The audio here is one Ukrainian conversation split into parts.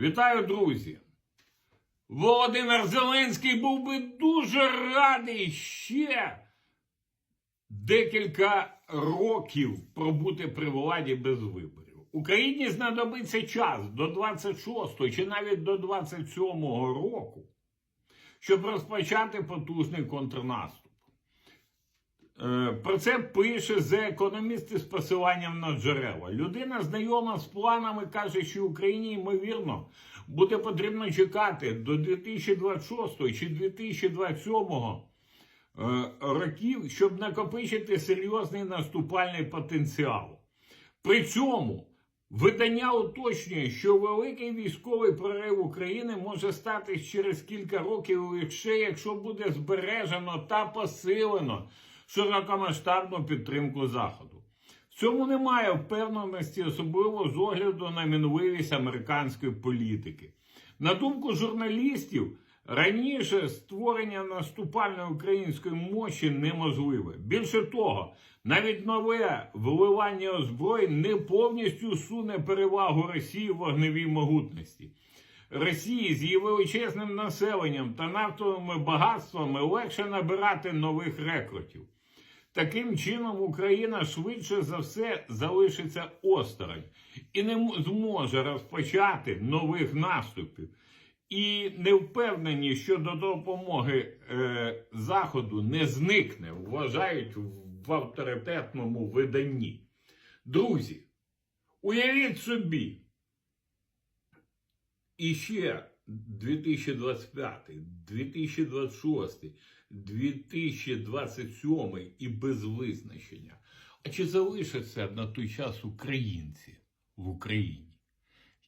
Вітаю, друзі! Володимир Зеленський був би дуже радий ще декілька років пробути при владі без виборів. Україні знадобиться час до 26 чи навіть до 27 року, щоб розпочати потужний контрнаступ. Е, Про це пише The Economist з посиланням на джерела. Людина знайома з планами каже, що Україні ймовірно буде потрібно чекати до 2026 чи 2027 е, років, щоб накопичити серйозний наступальний потенціал. При цьому видання уточнює, що великий військовий прорив України може статись через кілька років лише якщо буде збережено та посилено широкомасштабну підтримку Заходу. В цьому немає впевненості, особливо з огляду на мінливість американської політики. На думку журналістів, раніше створення наступальної української мощі неможливе. Більше того, навіть нове вливання озброєнь не повністю суне перевагу Росії в вогневій могутності. Росії з її величезним населенням та нафтовими багатствами легше набирати нових рекрутів. Таким чином, Україна швидше за все залишиться осторонь і не зможе розпочати нових наступів. І не впевнені, що до допомоги е, Заходу не зникне, вважають в авторитетному виданні. Друзі, уявіть собі, і ще 2025, 2026, 2027 і без визначення. А чи залишаться на той час українці в Україні?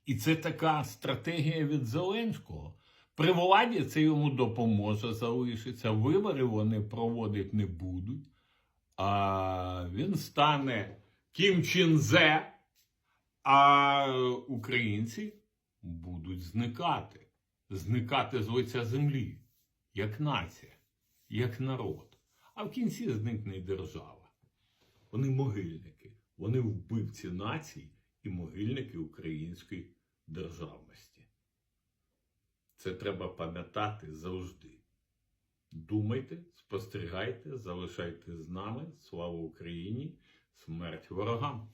І це така стратегія від Зеленського. При владі це йому допоможе залишитися. Вибори вони проводити не будуть. А він стане Кім Чінзе, а українці будуть зникати. Зникати з лиця землі, як нація, як народ. А в кінці зникне й держава. Вони могильники, вони вбивці націй і могильники української державності. Це треба пам'ятати завжди. Думайте, спостерігайте, залишайте з нами. Слава Україні! Смерть ворогам!